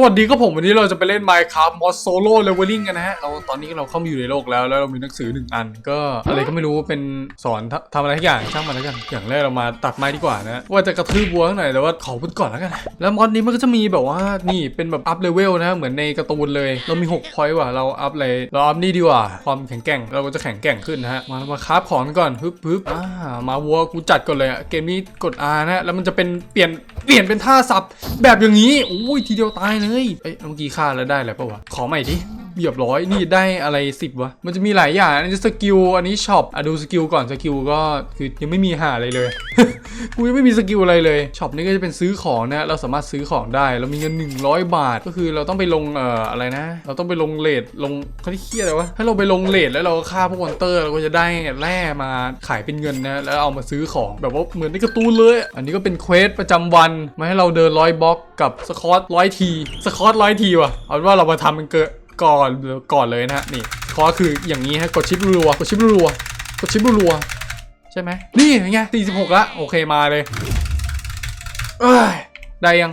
สวัสดีครับผมวันนี้เราจะไปเล่น Minecraft Mod Solo Leveling กันนะฮะเราตอนนี้เราเข้ามาอยู่ในโลกแล้ว แล้วเรามีหนังสือหนึ่งอัน ก็อะไรก็ไม่รู้เป็นสอนทำอะไรทุกอย่างช่างมันแล้วกัน อย่างแรกเรามาตัดไม้ดีกว่านะว่าจะกระทืบวัวข้างไหนแต่ว่าขอพูดก่อนแล้วกันแล้วมอดนี้มันก็จะมีแบบว่านี่เป็นแบบอัพเลเวลนะเหมือนในการ์ตูนเลยเรามี6 point ว่ะเราอัพเลยเราอัพนี่ดีกว่าความแข็งแกร่งเราก็จะแข็งแกร่งขึ้นนะฮะมามาคราฟของก่อนฮึบฮึบอ่ามาวัวกูจัดก่อนเลยอะเกมนี้กด R นะแล้วมันจะเป็นเปลี่ยนเปลี่ยนเป็นท่าสับแบบอย่างนี้โอ้ยทีเดียวตายเลยเอ้ยเมื่อกี้ฆ่าแล้วได้อะไรปะวะ ขอใหม่ดิ เรียบร้อยนี่ได้อะไรสิบวะ มันจะมีหลายอย่าง อันนี้สกิล อันนี้ช็อปอะดูสกิลก่อนสกิลก็คือยังไม่มีหาอะไรเลย กูยังไม่มีสกิลอะไรเลย ช็อปนี่ก็จะเป็นซื้อของนะ เราสามารถซื้อของได้ เรามีเงิน 100 บาท ก็คือเราต้องไปลงเอ่ออะไรนะ เราต้องไปลงเลทลงเขาที่เครียดอะไรวะ ถ้าเราไปลงเลทแล้วเราฆ่าพวกมอนเตอร์เราก็จะได้แร่มาขายเป็นเงินนะ แล้วเอามาซื้อของแบบว่าเหมือนในกร์ตูนเลย อันนี้ก็เป็นเควสประจำวันมาให้เราเดินร้อยบล็อกกับสคอตร้อยที สคอตร้อยทีว่ะ เอาว่าเรามาทำมันเกิด ก่อนก่อนเลยนะฮะนี่คอคืออย่างนี้ฮะกดชิปรัวกดชิปรัวกดชิปรัวใช่ไหมนี่ไง46ละโอเคมาเลยเอ้ยได้ยัง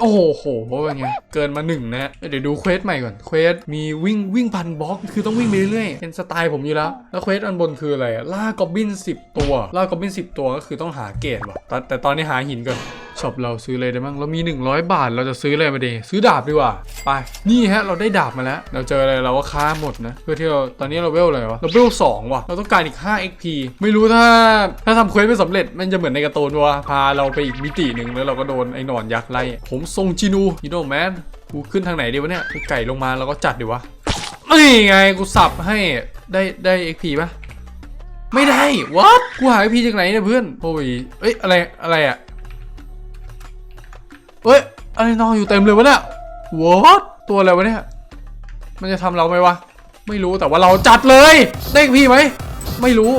โอ้โหเป็นไงเกินมาหนึ่งนะเดี๋ยวดูเควสใหม่ก่อนเควสมีวิ่งวิ่งพันบล็อกคือต้องวิ่งไปเรื่อยเป็นสไตล์ผมอยู่แล้ว แล้วเควสอันบนคืออะไรล่ากอบบิน10ตัวล่ากอบบิน10ตัวก็คือต้องหาเกรดว่ะแต่แต่ตอนนี้หาหินก่อน ช็อปเราซื้อเลยได้มั้งเรามี 100 บาทเราจะซื้ออะไรมาดีซื้อดาบดีกว่าไปนี่ฮะเราได้ดาบมาแล้ว เราเจออะไรเราก็ฆ่าหมดนะเพื่อที่เราตอนนี้เราเวลอะไรวะเราเวล2ว่ะเราต้องการอีก 5 XP ไม่รู้ถ้าถ้าทำเควสไม่สำเร็จมันจะเหมือนในกร์ตูนวะพาเราไปอีกมิติหนึ่งแล้วเราก็โดนไอ้หนอนยักษ์ไล่ผมทรงจินูยูโนแมนกูขึ้นทางไหนดีวะเนี่ยไก่ลงมาเราก็จัดดีวะนี่ไงกูสับให้ได้ได้ XP ปะไม่ได้ what กูหา XP จากไหนเนี่ยเพื่อนโอ้ยเอ้ยอะไรอะไรอะ เอ้ยอะไรนอนอยู่เต็มเลยวะเนี่ย what ตัวอะไรวะเนี่ย มันจะทำเราไหมวะ ไม่รู้แต่ว่าเราจัดเลย ได้พี่ไหม ไม่รู้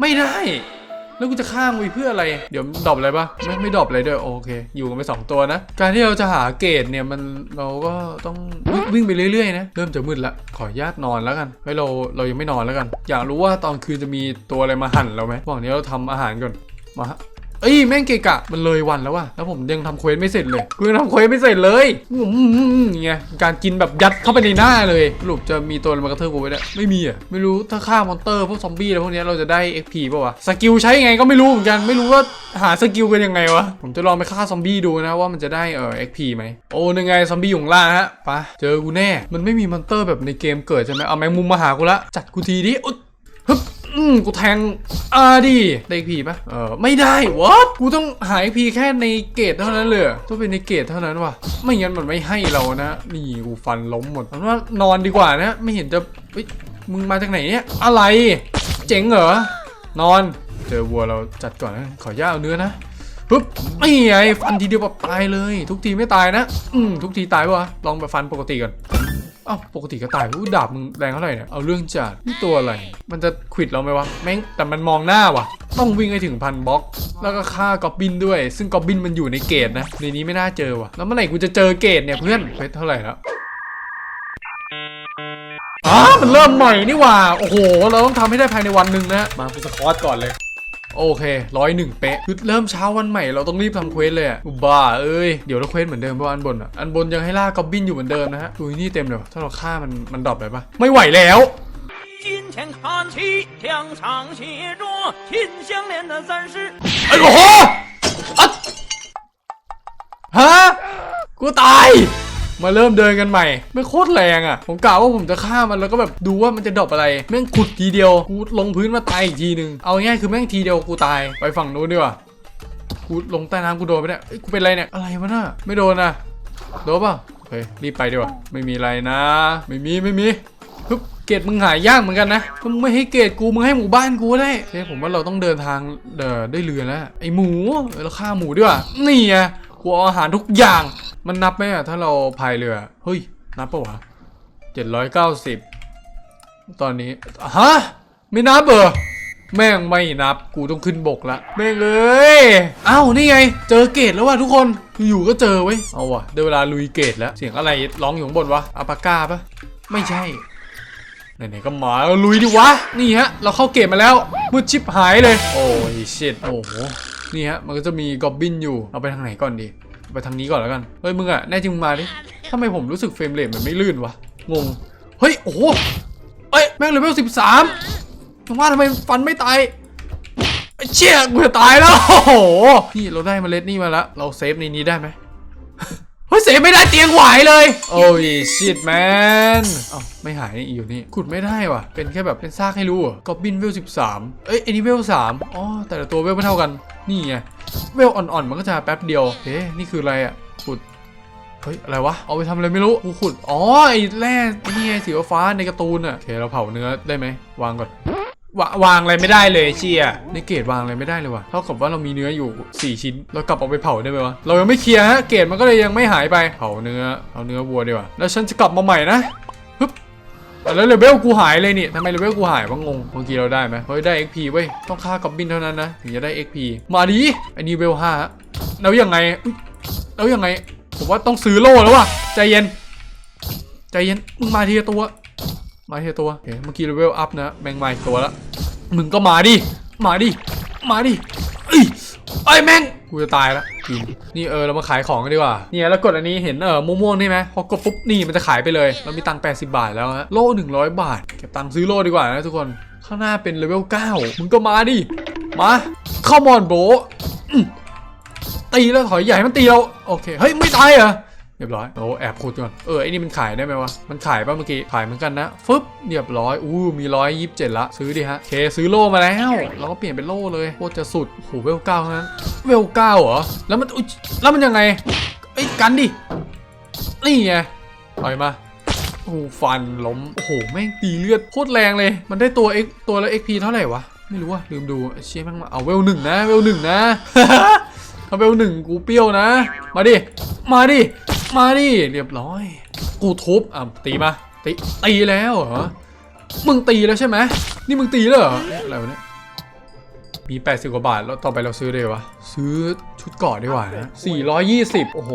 ไม่ได้ แล้วกูจะฆ่ามึงเพื่ออะไร เดี๋ยวดรอปอะไรปะไม่ไม่ดรอปอะไรด้วยโอเค อยู่กันไปสองตัวนะ การที่เราจะหาเกรดเนี่ยมันเราก็ต้องวิ่งไปเรื่อยๆนะ เริ่มจะมืดละ ขอญาตนอนแล้วกันให้เราเรายังไม่นอนแล้วกัน อยากรู้ว่าตอนคืนจะมีตัวอะไรมาหั่นเราไหมหว่างนี้เราทำอาหารก่อน มาฮะ เอ้ยแม่งเกะกะมันเลยวันแล้วว่ะแล้วผมยังทำเควสไม่เสร็จเลยกูยังทำเควสไม่เสร็จเลยอืมอย่างเงี้ยการกินแบบยัดเข้าไปในหน้าเลยสรุปจะมีตัวอะไรมากระเทือกูไว้เนี่ยไม่มีอะไม่รู้ถ้าฆ่ามอนเตอร์พวกซอมบี้อะไรพวกนี้เราจะได้ XP ป่าววะสกิลใช้ยังไงก็ไม่รู้เหมือนกันไม่รู้ว่าหาสกิลกันยังไงวะผมจะลองไปฆ่าซอมบี้ดูนะว่ามันจะได้เอ่อ XP ไหมโอ้ยังไงซอมบี้อยู่ข้างล่างฮะปะเจอกูแน่มันไม่มีมอนเตอร์แบบในเกมเกิดใช่ไหมเอาแมงมุมมาหากูละจัดกูทีดิอุ๊ฮึบ อืมกูแทงอ่าดิได้พีปะเออไม่ได้วะกูต้องหายพีแค่ในเกตเท่านั้นเลยเหรอต้องเป็นในเกตเท่านั้นวะไม่งั้นมันไม่ให้เรานะ นี่กูฟันล้มหมดผมว่านอนดีกว่านะ ไม่เห็นจะเฮ้ยมึงมาจากไหนเนี่ยอะไร เจ๋งเหรอนอน เจอวัวเราจัดก่อนนะขอย่าตเอาเนื้อนะปึ๊บนี่ไงฟันทีเดียวแบบตายเลย ทุกทีไม่ตายนะ อืมทุกทีตายปะวะลองไปฟันปกติก่อน อ้าวปกติก็ตายอู้ดาบมึงแรงเท่าไหร่เนี่ยเอาเรื่องจัดนี่ตัวอะไร มันจะขวิดเราไหมวะแม่งแต่มันมองหน้าว่ะ ต้องวิ่งให้ถึงพันบล็อก แล้วก็ฆ่ากอบบินด้วย ซึ่งกอบบินมันอยู่ในเกตนะในนี้ไม่น่าเจอว่ะแล้วเมื่อไหร่กูจะเจอเกตเนี่ยเพื่อนเพชรเท่าไหร่แล้วอ๋อมันเริ่มใหม่นี่หว่า โอ้โห เราต้องทำให้ได้ภายในวันหนึ่งนะ มากูสคอตก่อนเลย โอเคร้อยหนึ่งเป๊ะคือเริ่มเช้าวันใหม่เราต้องรีบทำเควสเลยอุบ้าเอ้ย เดี๋ยวเราเควสเหมือนเดิมเพราะอันบนอะ อันบนยังให้ล่ากอบบินอยู่เหมือนเดิมนะฮะอุ้ยนี่เต็มเลยถ้าเราฆ่ามันมันดรอปเลปะไม่ไหวแล้วไอ้โหฮะกูตาย มาเริ่มเดินกันใหม่ ไม่โคตรแรงอะ ผมกะว่าผมจะฆ่ามันแล้วก็แบบดูว่ามันจะดรอปอะไร แม่งขุดทีเดียว กูลงพื้นมาตายอีกทีหนึ่งเอาง่ายคือแม่งทีเดียวกูตาย ไปฝั่งนู้นดีกว่า กูลงใต้น้ำกูโดนไปเนี่ยกูเป็นไรเนี่ย อะไรวะน่ะ ไม่โดนนะโดนเปล่าโอเครีบไปดีกว่า ไม่มีอะไรนะ ไม่มีไม่มีฮึบเกตมึงหายากเหมือนกันนะมึงไม่ให้เกตกูมึงให้หมู่บ้านกูได้เฮ้ยผมว่าเราต้องเดินทางเดินได้เรือแล้วไอหมูเออเราฆ่าหมูดีกว่านี่ไงกูเอาอาหารทุกอย่าง มันนับไหมอะถ้าเราพายเรือ เฮ้ย นับปะวะเจ็ดร้อยเก้าสิบตอนนี้ ฮะ ไม่นับเหรอแม่งไม่นับ กูต้องขึ้นบกละแม่งเอ้ยเอ้า นี่ไง เจอเกตแล้วว่ะทุกคน อยู่ก็เจอเว้ยเอาว่ะได้เวลาลุยเกตแล้ว เสียงอะไรร้องอยู่บนวะอาปาก้าปะไม่ใช่ ไหนๆก็มาลุยดิวะ นี่ฮะ เราเข้าเกตมาแล้วมืดชิบหายเลย โอ้ยเชิดโอ้โห นี่ฮะ มันก็จะมีกอบบินอยู่ เอาไปทางไหนก่อนดี ไปทางนี้ก่อนแล้วกัน เฮ้ยมึงอะแน่จริงมึงมาดิทำไมผมรู้สึกเฟรมเรทมันไม่ลื่นวะ งง เฮ้ย โอ้โหเอ้ย แม่งเลเวลสิบสามถึงว่าทำไมฟันไม่ตายไอ้เชี่ยกูจะตายแล้ว โอ้โห นี่เราได้เมล็ดนี่มาแล้ว เราเซฟในนี้ได้ไหม เฮ้ยเซฟไม่ได้เตียงไหวเลย โอ้ยชิตแมนเอ้าไม่หายนี่อยู่นี่ขุดไม่ได้ว่ะ เป็นแค่แบบเป็นซากให้รู้อะกอบบินเวลสิบสามเอ้ยอันนี้เวลสามอ๋อ แต่ละตัวเวลไม่เท่ากัน นี่ไง เวลอ่อนๆ มันก็จะแป๊บเดียวเฮ้นี่คืออะไรอะ ขุด เฮ้ย อะไรวะ เอาไปทำอะไรไม่รู้กูขุด อ๋อ ไอ้แร่ไอ้นี่ไงสีฟ้าในการ์ตูนอะโอเคเราเผาเนื้อได้ไหมวางก่อน วาวางอะไรไม่ได้เลยเชียในเกตวางอะไรไม่ได้เลยว่ะเท่ากับว่าเรามีเนื้ออยู่ 4 ชิ้น เรากลับเอาไปเผาได้ไหมวะ เรายังไม่เคลียร์ฮะ เกตมันก็เลยยังไม่หายไป เผาเนื้อ เอาเนื้อวัวดีกว่า แล้วฉันจะกลับมาใหม่นะฮึบแล้วเลเวลกูหายเลยนี่ทำไมเลเวลกูหายวะงงเมื่อกี้เราได้ไหมเฮ้ยได้ XP เว้ย ต้องฆ่ากอบบินเท่านั้นนะถึงจะได้ XP มาดิอันนี้เวล5ฮะแล้วยังไงแล้วยังไง ผมว่าต้องซื้อโล่แล้วว่ะ ใจเย็น ใจเย็น มึงมาทีละตัว มาทีละตัวเคเมื่อกี้เลเวลอัพนะ แมงไมาอีกตัวละ มึงก็มาดิ มาดิ มาดิเอ้ยไอ้ยแมงกูจะตายละกินนี่เออเรามาขายของกันดีกว่า เนี่ยแล้วกดอันนี้เห็นเออม่วงๆนี่ไหมพอกดปุ๊บนี่มันจะขายไปเลย เรามีตังค์80บาทแล้วฮะ โล่100บาท เก็บตังค์ซื้อโล่ดีกว่านะทุกคน ข้างหน้าเป็นเลเวล9มึงก็มาดิ มาเข้ามอนโบตีแล้วถอยใหญ่มันตีเรา โอเค เฮ้ยไม่ตายเหรอ เรียบร้อยโอ้แอบขุดก่อนเออไอ้นี่มันขายได้ไหมวะมันขายป่ะเมื่อกี้ขายเหมือนกันนะฟึบเรียบร้อยอู้มีร้อยยี่สิบเจ็ดละซื้อดิฮะเคซื้อโล่มาแล้วเราก็เปลี่ยนเป็นโล่เลยโคตรจะสุดโอ้โหเวลเก้านั้นเวลเก้าเหรอแล้วมันอุ๊ยแล้วมันยังไงไอ้ยกันดินี่ไงถอยมาโอ้ฟันล้มโอ้โหแม่งตีเลือดโคตรแรงเลย มันได้ตัว X ตัวละ XP เท่าไหร่วะไม่รู้อะลืมดูเชี่ยแม่งมาเอาเวลหนึ่งนะเวลหนึ่งนะถ้าเวลหนึ่งกูเปรี้ยวนะ มาดิมาดิ มาดิเรียบร้อย กูทุบอะตีมาตีตีแล้วเหรอมึงตีแล้วใช่ไหมนี่มึงตีแล้วเหรอเอ๊ะไรวะเนี่ยมี 80 กว่าบาท แล้วต่อไปเราซื้อเลยวะ ซื้อชุดเกราะดีกว่านะ420 โอ้โห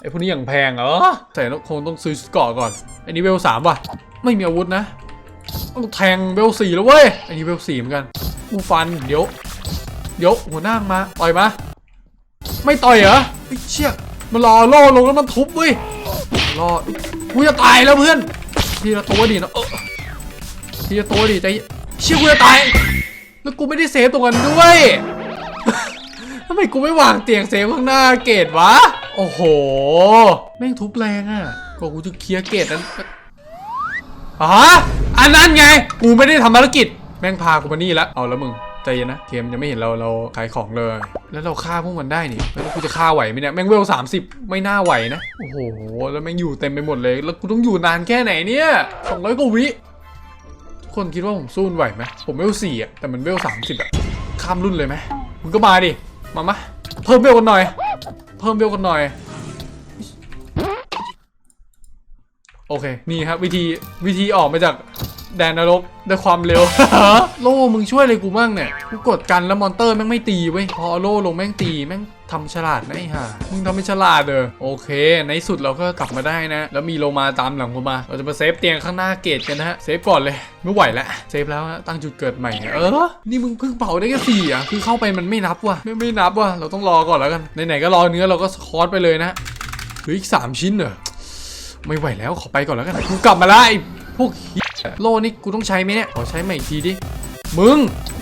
ไอพวกนี้อย่างแพงเหรอแต่คงต้องซื้อชุดเกราะก่อน อันนี้เวลสามว่ะ ไม่มีอาวุธนะ ต้องแทงเวลสี่แล้วเว้ย อันนี้เวลสี่เหมือนกันกูฟัน เดี๋ยว เดี๋ยวหัวหน้ามา ต่อยมา ไม่ต่อยเหรอไอ้เชี่ย มันรอล่อลงแล้วมันทุบเว้ยรอกูจะตายแล้วเพื่อนทีละตัวดินะเออทีละตัวดิใจเชี่ยกูจะตาย แล้วกูไม่ได้เซฟตรงนั้นด้วยทำไมกูไม่วางเตียงเซฟข้างหน้าเกตวะ โอ้โห แม่งทุบแรงอะกว่ากูจะเคลียร์เกตนั้นอ๋ออันนั้นไง กูไม่ได้ทำภารกิจ แม่งพากูมานี่แล้วเอาแล้วมึง ใจเย็นนะ เกมยังไม่เห็นเราเราขายของเลย แล้วเราฆ่าพวกมันได้นี่แล้วกูจะฆ่าไหวไหมเนี่ยแม่งเวลสามสิบไม่น่าไหวนะ โอ้โห แล้วแม่งอยู่เต็มไปหมดเลย แล้วกูต้องอยู่นานแค่ไหนเนี่ยสองร้อยกว่าวิทุกคนคิดว่าผมสู้มันไหวไหมผมเวลสี่อะแต่มันเวลสามสิบอะข้ามรุ่นเลยไหมมึงก็มาดิมามาเพิ่มเวลกันหน่อย เพิ่มเวลกันหน่อยโอเค นี่ครับวิธีวิธีออกมาจาก แดนนรกด้วยความเร็ว โล่มึงช่วยอะไรกูบ้างเนี่ย กูกดกันแล้วมอนเตอร์แม่งไม่ตีเว้ย พอโล่ลงแม่งตี แม่งทำฉลาดนะไอ้ห่ามึงทำเป็นฉลาดเด้อโอเค ในสุดเราก็กลับมาได้นะ แล้วมีโลมาตามหลังผมมา เราจะมาเซฟเตียงข้างหน้าเกตกันนะฮะ เซฟก่อนเลย ไม่ไหวแล้ว เซฟแล้วตั้งจุดเกิดใหม่ เออ นี่มึงเพิ่งเผาได้แค่สี่อะ คือเข้าไปมันไม่นับว่ะ ไม่ไม่นับว่ะ เราต้องรอก่อนแล้วกัน ไหนๆก็รอเนื้อเราก็คอร์สไปเลยนะเหลืออีกสามชิ้นเหรอ ไม่ไหวแล้วขอไปก่อนแล้วกัน กูกลับมาแล้วไอ้พวก โล่นี่กูต้องใช้ไหมเนี่ย ขอใช้ใหม่อีกทีดิ มึง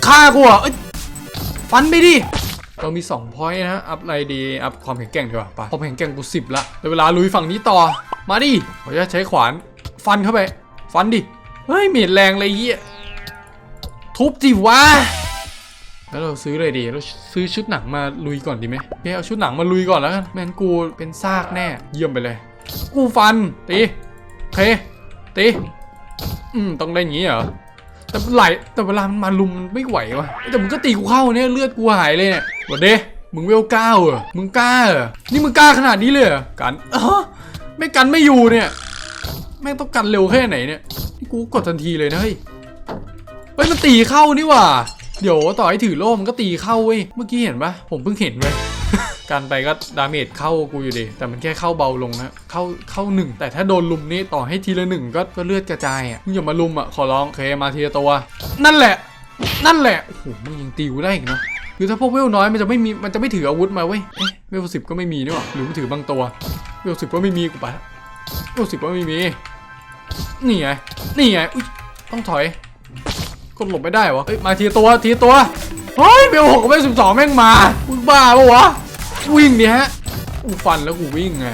ฆ่ากูเหรอะฟันไปดิ เรามี2พอยต์นะ อัพอะไรดี อัพความแข็งแกร่งดีกว่าไปความแข็งแกร่งกูสิบละเดี๋ยวเวลาลุยฝั่งนี้ต่อ มาดิขอจะใช้ขวาน ฟันเข้าไป ฟันดิ เฮ้ยเมีดแรงเลยเหี้ย ทุบจิวะแล้วเราซื้อเลยดี เราซื้อชุดหนังมาลุยก่อนดีไหมโอเคเอาชุดหนังมาลุยก่อนแล้วกันแมนกูเป็นซากแน่ เยี่ยมไปเลย กูฟันตีโอเคตี อืมต้องได้อย่างงี้เหรอแต่ไหลแต่เวลามันมาลุมมันไม่ไหววะแต่มึงก็ตีกูเข้าเนี่ยเลือดกูหายเลยเนี่ยวันเด้มึงเวลเก้าเหรอมึงกล้าเหรอนี่มึงกล้าขนาดนี้เลยเหรอกันเออไม่กันไม่อยู่เนี่ยแม่งต้องกันเร็วแค่ไหนเนี่ยนี่กูกดทันทีเลยนะเฮ้ยเฮ้ยมันตีเข้านี่ว่าเดี๋ยวต่อให้ถือโล่มันก็ตีเข้าเว้ยเมื่อกี้เห็นปะผมเพิ่งเห็นเว้ย การไปก็ดาเมจเข้ากูอยู่ดี แต่มันแค่เข้าเบาลงนะเข้าเข้าหนึ่งแต่ถ้าโดนลุมนี่ต่อให้ทีละหนึ่งก็ก็เลือดกระจายอะมึงอย่ามาลุมอะขอร้องเคมาทีละตัว นั่นแหละ นั่นแหละโอ้โหมึงยังตีกูได้อีกเนาะคือถ้าพวกเวลน้อยมันจะไม่มีมันจะไม่ถืออาวุธมาเว้ยเวลสิบก็ไม่มีนี่หว่าหรือมันถือบางตัวเวลสิบก็ไม่มีกูไปะเวลสิบก็ไม่มีนี่ไงนี่ไงอุ๊ยต้องถอยกดหลบไม่ได้วะเอ้ยมาทีตัวทีตัวเฮ้ยเวลหกกับเวลสิบสองแม่งมาบ้าปะวะ วิ่งดิฮะกูฟันแล้วกูวิ่งไง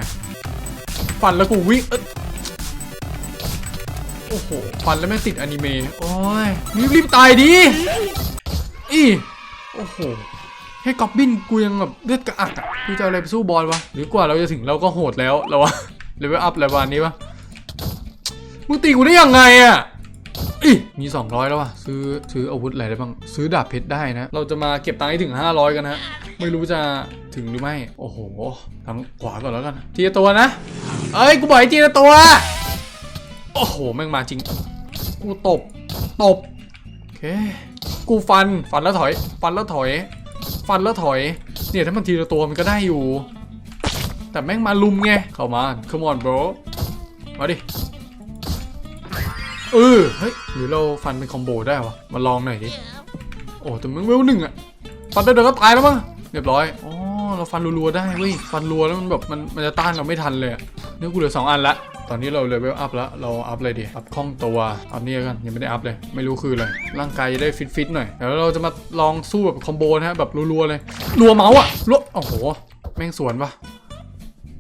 ฟันแล้วกูวิ่งเอ้ยโอ้โหฟันแล้วแม่งติดอนิเมะโอ้ยรีบรีบตายดิอีโอ้โหแค่กอบบินกูยังแบบเลือดกระอักอะกูจะเอาอะไรไปสู้บอลวะหรือกว่าเราจะถึงเราก็โหดแล้วเราวะเลเวลอัพอะไรประมาณนี้ปะมึงตีกูได้ยังไงอะอีมี 200 แล้ววะซื้อ ซื้ออาวุธอะไรได้บ้าง ซื้อดาบเพชรได้นะ เราจะมาเก็บตังค์ให้ถึง 500 กันนะ ไม่รู้จะถึงหรือไม่ โอ้โหทางขวาก่อนแล้วกัน ทีละตัวนะ เอ้ย กูบอกให้ทีละตัว โอ้โห แม่งมาจริง กูตบ ตบ โอเค กูฟัน ฟันแล้วถอย ฟันแล้วถอย ฟันแล้วถอย เนี่ยถ้ามันทีละตัวมันก็ได้อยู่ แต่แม่งมาลุมไง เข้ามา come on bro มาดิเออเฮ้ย หรือเราฟันเป็นคอมโบได้วะ มาลองหน่อยดิ โอ้แต่มึงเวลหนึ่งอะฟันได้เดี๋ยวก็ตายแล้วมั้ง เรียบร้อย อ๋อ เราฟันรัวๆได้เว้ย ฟันรัวแล้วมันแบบมันมันจะต้านเราไม่ทันเลยเนี่ยกูเหลือสองอันละ ตอนนี้เราเลเวลอัพแล้ว เราอัพอะไรดี อัพคล่องตัว อัพนี้กัน ยังไม่ได้อัพเลย ไม่รู้คืออะไร ร่างกายจะได้ฟิตๆหน่อยเดี๋ยวเราจะมาลองสู้แบบคอมโบนะฮะแบบรัวๆเลย รัวเมาส์อะรัวโอ้โห แม่งสวนปะ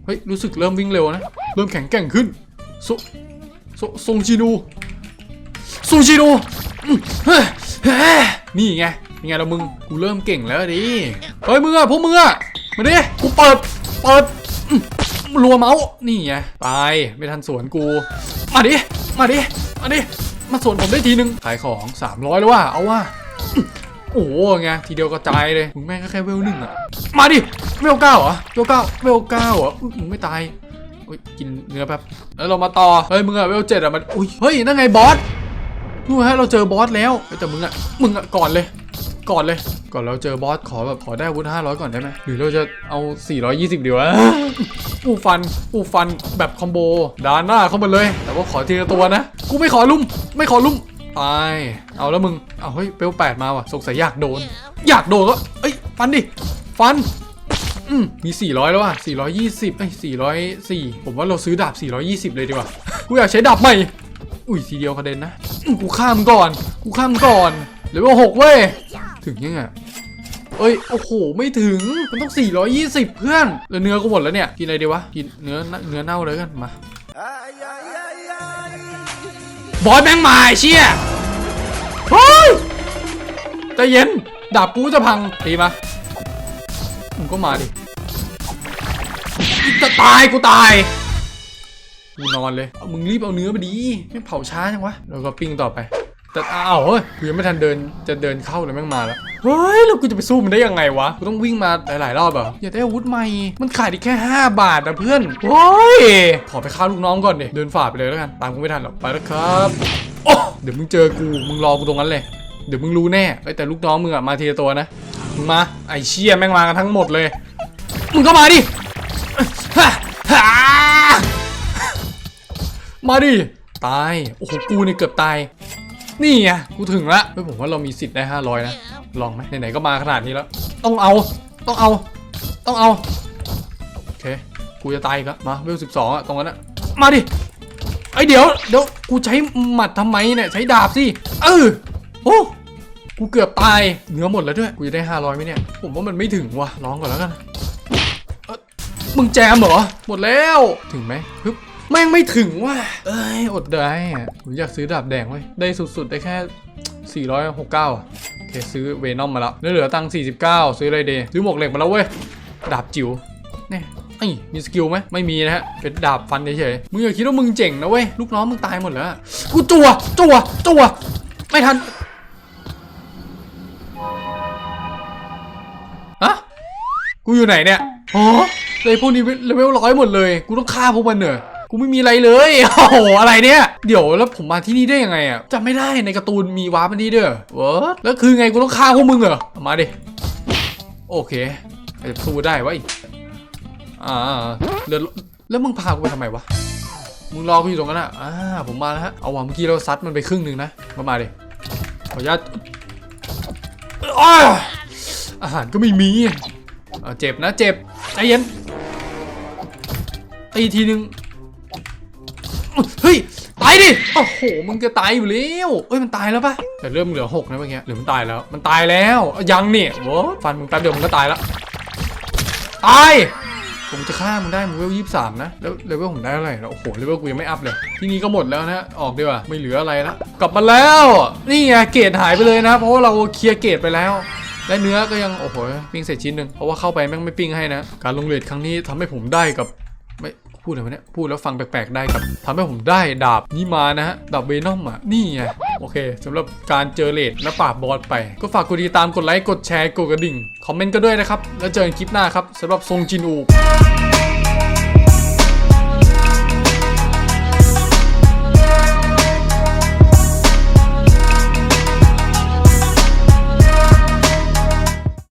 เฮ้ย รู้สึกเริ่มวิ่งเร็วนะ เริ่มแข็งแกร่งขึ้นโซโซซงชินูซูชินูอืมเฮ้ ยเฮ้ยนี่ไงไงเรามึงกูเริ่มเก่งแล้วดิเฮ้ยมึงอะพวกมึงอะมาดิกูเปิดเปิดรัวเมาส์นี่ไงตายไม่ทันสวนกู มาดิมาดิมาดิมาสวนผมได้ทีนึงขายของ 300แล้วว่ะเอาว่ะโอ้โหไงทีเดียวกระจายเลยมึงแม่งก็แค่เวลหนึ่งอะมาดิเวลเก้าเหรอเวลเก้าเวลเก้าเหรออุ๊ยมึงไม่ตายอุ๊ยกินเนื้อแป๊บแล้วเรามาต่อเฮ้ยมึงอะเวลเจ็ดอะมันอุ้ยเฮ้ยนั่นไงบอสนู่นฮะเราเจอบอสแล้วแต่มึงอะมึงอะก่อนเลย ก่อนเลย ก่อนเราเจอบอสขอแบบขอได้อาวุธ500 ก่อนได้ไหมหรือเราจะเอา 420ดีวะปูฟันปูฟันแบบคอมโบดานหน้าเข้ามาเลย แต่ว่าขอทีละตัวนะ กูไม่ขอลุ่ม ไม่ขอลุ่มตายเอาแล้วมึง เอาเฮ้ยเปลวแปดมาว่ะสงสัยอยากโดน อยากโดนก็เอ้ยฟันดิ ฟันอืมมี 400 แล้วว่ะ 420 เอ้ย 404 ผมว่าเราซื้อดาบ 420 เลยดีกว่า กูอยากใช้ดาบใหม่ อุ้ยทีเดียวกระเด็นนะ กูข้ามก่อน กูข้ามก่อนเหลือว่าหกเว้ย ถึงยังไงเอ้ย โอ้โห ไม่ถึง มันต้อง 420 เพื่อน แล้วเนื้อกูหมดแล้วเนี่ย กินอะไรดีวะ กินเนื้อ เนื้อเน่าเลยกัน มา บอสแม่งมาไอ้เชี่ยเฮ้ยใจเย็น ดาบกูจะพัง ตีมามึงก็มาดิ จะตาย กูตายกูนอนเลย เอามึงรีบเอาเนื้อมาดี ไม่เผาช้าจังวะ แล้วก็ปิ้งต่อไป แต่อ้าวเฮ้ยกูยังไม่ทันเดินจะเดินเข้าเลยแม่งมาแล้วเฮ้ยแล้วกูจะไปสู้มันได้ยังไงวะกูต้องวิ่งมาหลายๆรอบเหรออยากได้อาวุธใหม่มันขายได้แค่ 5 บาทนะเพื่อนเฮ้ยขอไปฆ่าลูกน้องก่อนดิเดินฝ่าไปเลยแล้วกันตามกูไม่ทันหรอกไปแล้วครับโอ้เดี๋ยวมึงเจอกูมึงรอกูตรงนั้นเลย เดี๋ยวมึงรู้แน่เอ้ยแต่ลูกน้องมึงอะมาทีละตัวนะมึงมาไอเชี่ยแม่งมากันทั้งหมดเลยมึงก็มาดิมาดิตาย โอ้โห กูเนี่ยเกือบตาย นี่ไงกูถึงละเฮ้ยผมว่าเรามีสิทธิ์ได้ 500 นะ ลองไหมไหนๆก็มาขนาดนี้แล้ว ต้องเอา ต้องเอา ต้องเอา โอเค กูจะตายอีกแล้วมาเวลสิบสองอะตรงนั้นอะมาดิ ไอเดี๋ยวเดี๋ยวกูใช้หมัดทำไมเนี่ย ใช้ดาบสิ เออโอ้กูเกือบตาย เนื้อหมดแล้วด้วย กูจะได้ 500ไหมเนี่ย ผมว่ามันไม่ถึงว่ะลองก่อนแล้วกันเออมึงแจมเหรอ หมดแล้ว ถึงไหมฮึบ แม่งไม่ถึงว่ะเอ้ยอดได้อะผมอยากซื้อดาบแดงไว้ยได้สุดๆได้แค่ 469อะโอเคซื้อเวนอมมาแล้วแล้วเหลือตังค์49 ซื้ออะไรเดซื้อหมวกเหล็กมาแล้วเว้ย ดาบจิ๋วเนี่ยไอ้ยมีสกิลไหมไม่มีนะฮะ เป็นดาบฟันเฉยๆมึงอย่าคิดว่ามึงเจ๋งนะเว้ย ลูกน้องมึงตายหมดแล้วอะกูจั่วจั่วจั่วไม่ทันอะกูอยู่ไหนเนี่ยอ๋อเลยพวกนี้เลเวลร้อยหมดเลย กูต้องฆ่าพวกมันเหรอ กูไม่มีอะไรเลยโอ้โหอะไรเนี่ย เดี๋ยวแล้วผมมาที่นี่ได้ยังไงอะจำไม่ได้ในการ์ตูนมีวาร์ปมันนี่ด้วยเวอร์แล้วคือไงกูต้องฆ่าพวกมึงเหรอมาดิโอเคจะสู้ได้วะอ่าเดี๋ยวแล้วมึงพากูไปทำไมวะมึงรอกูอยู่ตรงนั้นอะอ่าผมมาแล้วฮะเอาว่ะเมื่อกี้เราซัดมันไปครึ่งหนึ่งนะมามาดิขออนุญาตอาหารก็ไม่มีเอาเจ็บนะเจ็บใจเย็นตีทีนึง เฮ้ยตายดิโอ้โหมึงจะตายอยู่แล้วเอ้ยมันตายแล้วปะแต่เริ่มเหลือหกนะเมื่อกี้หรือมันตายแล้ว มันตายแล้วยังเนี่ยโว้ฟันมึงแป๊บเดียวมึงก็ตายแล้วตายผมจะฆ่ามึงได้มึงเวลยี่สามนะ แล้วเลเวลผมได้เท่าไหร่แล้วโอ้โหเลเวลกูยังไม่อัพเลย ที่นี่ก็หมดแล้วนะ ออกดีกว่า ไม่เหลืออะไรละกลับมาแล้ว นี่ไงเกรดหายไปเลยนะ เพราะว่าเราเคลียร์เกรดไปแล้ว และเนื้อก็ยัง โอ้โหปิ้งเสร็จชิ้นหนึ่งเพราะว่าเข้าไปแม่งไม่ปิ้งให้นะ การลงเลทครั้งนี้ทำให้ผมได้กับ พูดอะไรเนี่ยพูดแล้วฟังแปลกๆได้กับทำให้ผมได้ดาบนี้มานะฮะดาบเวนอมอะนี่ไงโอเคสำหรับการเจอเลดและปราบบอสไป ก็ฝากกดติดตามกดไลค์กดแชร์กดกระดิ่ง คอมเมนต์ก็ด้วยนะครับ แล้วเจอกันคลิปหน้าครับสำหรับทรงจินอู